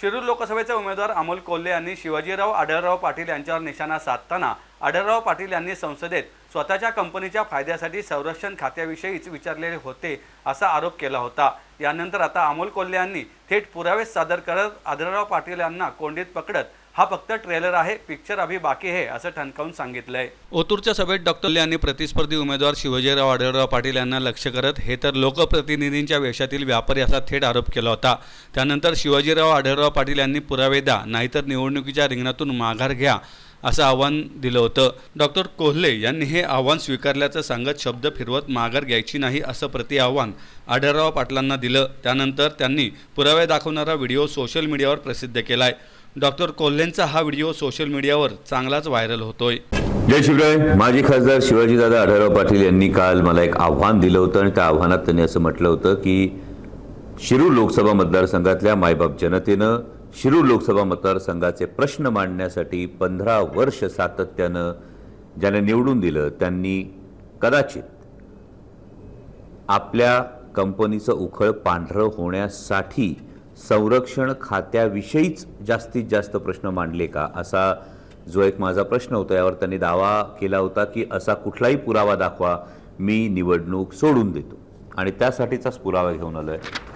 शिरूर लोकसभेचे उमेदवार अमोल कोल्हे यांनी शिवाजीराव आढळराव पाटील यांच्यावर निशाणा साधताना आढळराव पाटील यांनी संसदेत स्वतःच्या कंपनीच्या फायद्यासाठी संरक्षण खात्याविषयीच विचारलेले होते असा आरोप केला होता. यानंतर आता अमोल कोल्हे यांनी थेट पुरावे सादर करत आढळराव पाटील यांना कोंडीत पकडत हा फक्त ट्रेलर आहे पिक्चर अभि बाकी आहे असं ठणकावून सांगितलंय. ओतूरच्या सभेत डॉक्टर यांनी प्रतिस्पर्धी उमेदवार शिवाजीराव आढळराव पाटील यांना लक्ष करत हे तर लोकप्रतिनिधींच्या वेशातील व्यापारी असा थेट आरोप केला होता. त्यानंतर शिवाजीराव आढळराव पाटील यांनी पुरावे द्या नाहीतर निवडणुकीच्या रिंगणातून माघार घ्या असं आव्हान दिलं होतं. डॉक्टर कोहले यांनी हे आव्हान स्वीकारल्याचं सांगत शब्द फिरवत माघार घ्यायची नाही असं प्रति आव्हान आढळराव पाटलांना दिलं. त्यानंतर त्यांनी पुरावे दाखवणारा व्हिडिओ सोशल मीडियावर प्रसिद्ध केला आहे डॉक्टर कोल्हेंचा हा व्हिडिओ सोशल मीडियावर चांगलाच व्हायरल होतोय. जय शिवराय. माजी खासदार शिवाजीदादा आढळराव पाटील यांनी काल मला एक आव्हान दिलं होतं आणि त्या आव्हानात त्यांनी असं म्हटलं होतं की शिरूर लोकसभा मतदारसंघातल्या मायबाप जनतेनं शिरूर लोकसभा मतदारसंघाचे प्रश्न मांडण्यासाठी पंधरा वर्ष सातत्यानं ज्याने निवडून दिलं त्यांनी कदाचित आपल्या कंपनीचं उखळ पांढरं होण्यासाठी संरक्षण खात्याविषयीच जास्तीत जास्त प्रश्न मांडले का? असा जो एक माझा प्रश्न होता यावर त्यांनी दावा केला होता की असा कुठलाही पुरावा दाखवा मी निवडणूक सोडून देतो. आणि त्यासाठीचाच पुरावा घेऊन आलो आहे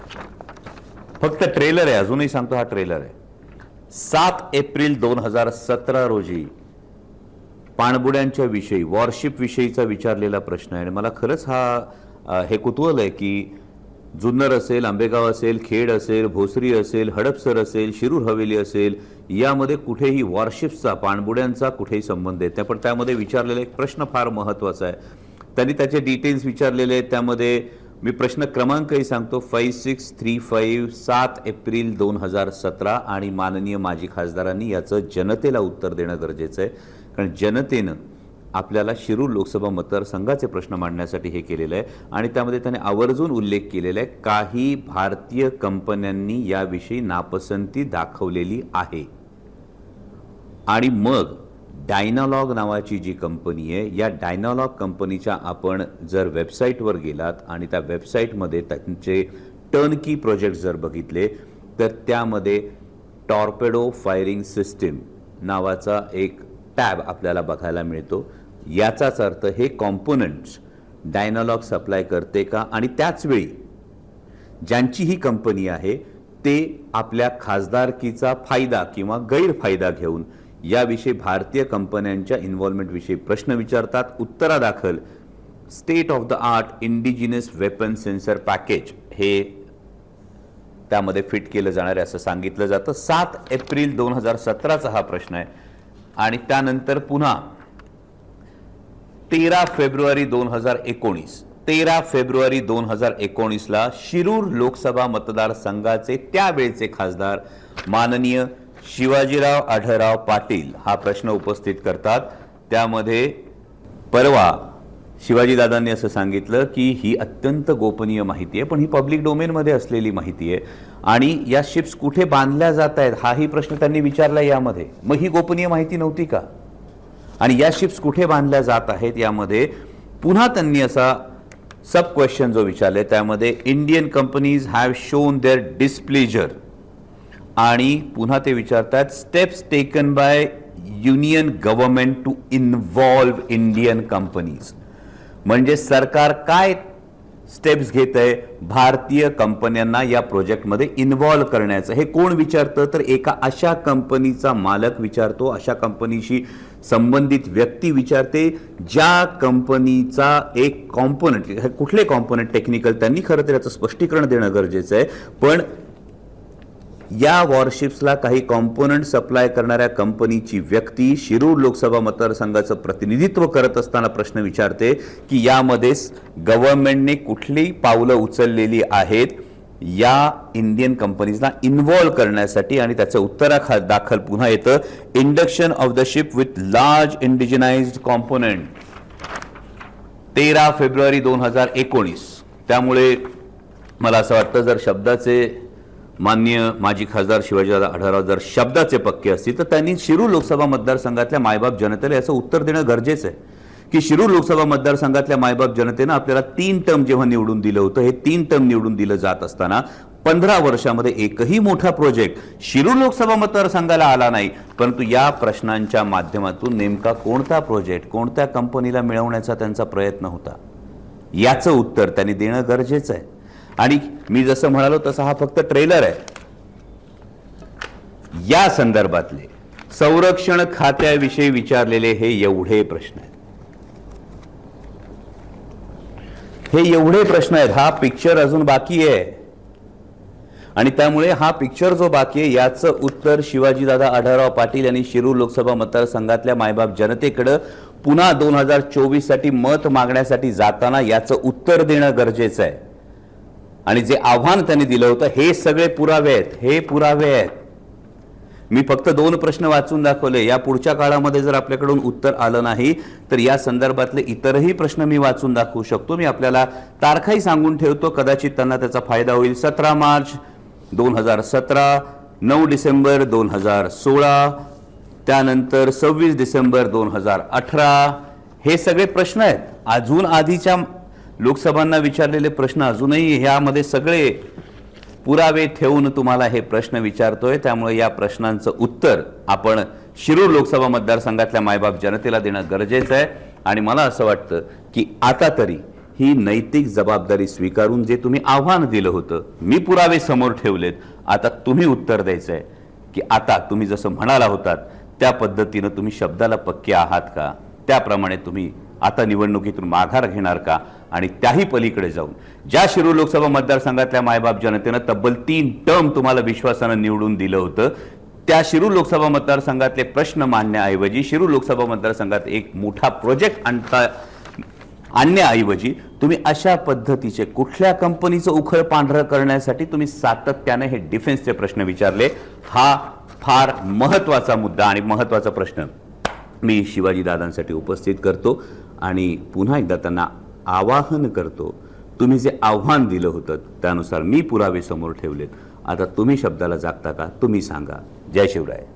फक्त ट्रेलर आहे अजूनही सांगतो हा ट्रेलर आहे. सात एप्रिल दोन हजार सतरा रोजी पाणबुड्यांच्या विषयी वॉरशिप विषयीचा विचारलेला प्रश्न आहे. आणि मला खरंच हा हे कुतूहल आहे की जुन्नर असेल आंबेगाव असेल खेड असेल भोसरी असेल हडपसर असेल शिरूर हवेली असेल यामध्ये कुठेही वॉरशिप्सचा पाणबुड्यांचा कुठेही संबंध येत नाही. पण त्यामध्ये विचारलेला एक प्रश्न फार महत्त्वाचा आहे. त्यांनी त्याचे डिटेल्स विचारलेले आहेत. त्यामध्ये मी प्रश्न क्रमांकही सांगतो. फाईव्ह सिक्स थ्री फाईव्ह सात एप्रिल दोन हजार सतरा आणि माननीय माजी खासदारांनी याचं जनतेला उत्तर देणं गरजेचं आहे. कारण जनतेनं आपल्याला शिरूर लोकसभा मतदारसंघाचे प्रश्न मांडण्यासाठी हे केलेलं आहे. आणि त्यामध्ये त्याने आवर्जून उल्लेख केलेला आहे काही भारतीय कंपन्यांनी याविषयी नापसंती दाखवलेली आहे. आणि मग डायनालॉग नावाची जी कंपनी आहे या डायनालॉग कंपनीच्या आपण जर वेबसाईटवर गेलात आणि त्या वेबसाईटमध्ये त्यांचे टर्नकी प्रोजेक्ट जर बघितले तर त्यामध्ये टॉर्पेडो फायरिंग सिस्टीम नावाचा एक टॅब आपल्याला बघायला मिळतो. याचाच अर्थ हे कॉम्पोनंट्स डायनॉलॉग सप्लाय करते का? आणि त्याच वेळी ज्यांची ही कंपनी आहे ते आपल्या खासदारकीचा फायदा किंवा गैरफायदा घेऊन याविषयी भारतीय कंपन्यांच्या इन्व्हॉल्वमेंटविषयी प्रश्न विचारतात. उत्तरादाखल state of the art indigenous weapon sensor package हे त्यामध्ये फिट केलं जाणार आहे असं सांगितलं जातं. सात एप्रिल दोन हजार सतराचा हा प्रश्न आहे. आणि त्यानंतर पुन्हा तेरा फेब्रुवारी दोन हजार एकोणीस. तेरा फेब्रुवारी दोन हजार एकोणीसला शिरूर लोकसभा मतदारसंघाचे त्यावेळचे खासदार माननीय शिवाजीराव आढळराव पाटील हा प्रश्न उपस्थित करतात. त्यामध्ये परवा शिवाजीदादांनी असं सांगितलं की ही अत्यंत गोपनीय माहिती आहे पण ही पब्लिक डोमेनमध्ये असलेली माहिती आहे. आणि या शिप्स कुठे बांधल्या जात आहेत हाही प्रश्न त्यांनी विचारला यामध्ये. मग ही गोपनीय माहिती नव्हती का? आणि या शिप्स कुठे बांधल्या जात आहेत यामध्ये पुन्हा त्यांनी असा सब क्वेश्चन जो विचारले त्यामध्ये Indian companies have shown their displeasure आणि पुन्हा ते विचारतात steps taken by union government to involve Indian companies म्हणजे सरकार काय स्टेप्स घेत आहे. भारतीय कंपन्यांना या प्रोजेक्टमध्ये इन्व्हॉल्व करण्याचं. हे कोण विचारतं? तर एका अशा कंपनीचा मालक विचारतो. अशा कंपनीशी संबंधित व्यक्ती विचारते ज्या कंपनीचा एक कॉम्पोनंट कुठले कॉम्पोनंट टेक्निकल त्यांनी खरं तर याचं स्पष्टीकरण देणं गरजेचं आहे. पण या वॉरशिप्सला काही कॉम्पोनंट सप्लाय करणाऱ्या कंपनीची व्यक्ती शिरूर लोकसभा मतदारसंघाचं प्रतिनिधित्व करत असताना प्रश्न विचारते की यामध्ये गव्हर्नमेंटने कुठली पावलं उचललेली आहेत? या इंडियन कंपनीजना इन्व्हॉल्व करण्यासाठी आणि त्याचं उत्तराखा दाखल पुन्हा येतं. Induction of the ship with large indigenized component तेरा फेब्रुवारी दोन हजार एकोणीस. त्यामुळे मला असं वाटतं जर शब्दाचे मान्य माजी खासदार शिवाजीदादा आढळराव जर शब्दाचे पक्के असतील तर त्यांनी शिरू लोकसभा मतदारसंघातल्या मायबाप जनतेला याचं उत्तर देणं गरजेचं आहे. की शिरूर लोकसभा मतदारसंघातल्या मायबाप जनतेनं आपल्याला तीन टर्म जेव्हा निवडून दिलं होतं हे तीन टर्म निवडून दिलं जात असताना पंधरा वर्षामध्ये एकही मोठा प्रोजेक्ट शिरूर लोकसभा मतदारसंघाला आला नाही. परंतु या प्रश्नांच्या माध्यमातून नेमका कोणता प्रोजेक्ट कोणत्या कंपनीला मिळवण्याचा त्यांचा प्रयत्न होता? याचं उत्तर त्यांनी देणं गरजेचं आहे. आणि मी जसं म्हणालो तसा हा फक्त ट्रेलर आहे. या संदर्भातले संरक्षण खात्याविषयी विचारलेले हे एवढे प्रश्न आहेत. हे एवढे प्रश्न आहेत. हा पिक्चर अजून बाकी आहे. आणि त्यामुळे हा पिक्चर जो बाकी आहे याचं उत्तर शिवाजीदादा आढळराव पाटील यांनी शिरूर लोकसभा मतदारसंघातल्या मायबाप जनतेकडं पुन्हा दोन हजार चोवीससाठी मत मागण्यासाठी जाताना याचं उत्तर देणं गरजेचं आहे. आणि जे आव्हान त्यांनी दिलं होतं हे सगळे पुरावे आहेत हे पुरावे आहेत. मी फक्त दोन प्रश्न वाचून दाखवले. या पुढच्या काळामध्ये जर आपल्याकडून उत्तर आलं नाही तर या संदर्भातले इतरही प्रश्न मी वाचून दाखवू शकतो. मी आपल्याला तारखाही सांगून ठेवतो. कदाचित त्यांना त्याचा फायदा होईल. सतरा मार्च दोन हजार सतरा नऊ डिसेंबर दोन हजार सोळा त्यानंतर सव्वीस डिसेंबर दोन हजार अठरा. हे सगळे प्रश्न आहेत. अजून आधीच्या लोकसभांना विचारलेले प्रश्न अजूनही ह्यामध्ये सगळे पुरावे ठेवून तुम्हाला हे प्रश्न विचारतोय. त्यामुळे या प्रश्नांचं उत्तर आपण शिरूर लोकसभा मतदारसंघातल्या मायबाप जनतेला देणं गरजेचं आहे. आणि मला असं वाटतं की आता तरी ही नैतिक जबाबदारी स्वीकारून जे तुम्ही आव्हान दिलं होतं मी पुरावे समोर ठेवलेत. आता तुम्ही उत्तर द्यायचं आहे की आता तुम्ही जसं म्हणाला होतात त्या पद्धतीनं तुम्ही शब्दाला पक्के आहात का? त्याप्रमाणे तुम्ही आता निवडणुकीतून माघार घेणार का? आणि त्याही पलीकडे जाऊन. ज्या शिरूर लोकसभा मतदारसंघातल्या मायबाप जनतेनं तब्बल तीन टर्म तुम्हाला विश्वासानं निवडून दिलं होतं त्या शिरूर लोकसभा मतदारसंघातले प्रश्न मांडण्याऐवजी शिरूर लोकसभा मतदारसंघात एक मोठा प्रोजेक्ट आणता आणण्याऐवजी तुम्ही अशा पद्धतीचे कुठल्या कंपनीचं उखळ पांढरं करण्यासाठी तुम्ही सातत्याने हे डिफेन्सचे प्रश्न विचारले हा फार महत्त्वाचा मुद्दा आणि महत्त्वाचा प्रश्न मी शिवाजी दादांसाठी उपस्थित करतो. आणि पुन्हा एकदा त्यांना आवाहन करतो. तुम्ही जे आव्हान दिलं होतं त्यानुसार मी पुरावे समोर ठेवलेत. आता तुम्ही शब्दाला जागता का? तुम्ही सांगा. जय शिवराय.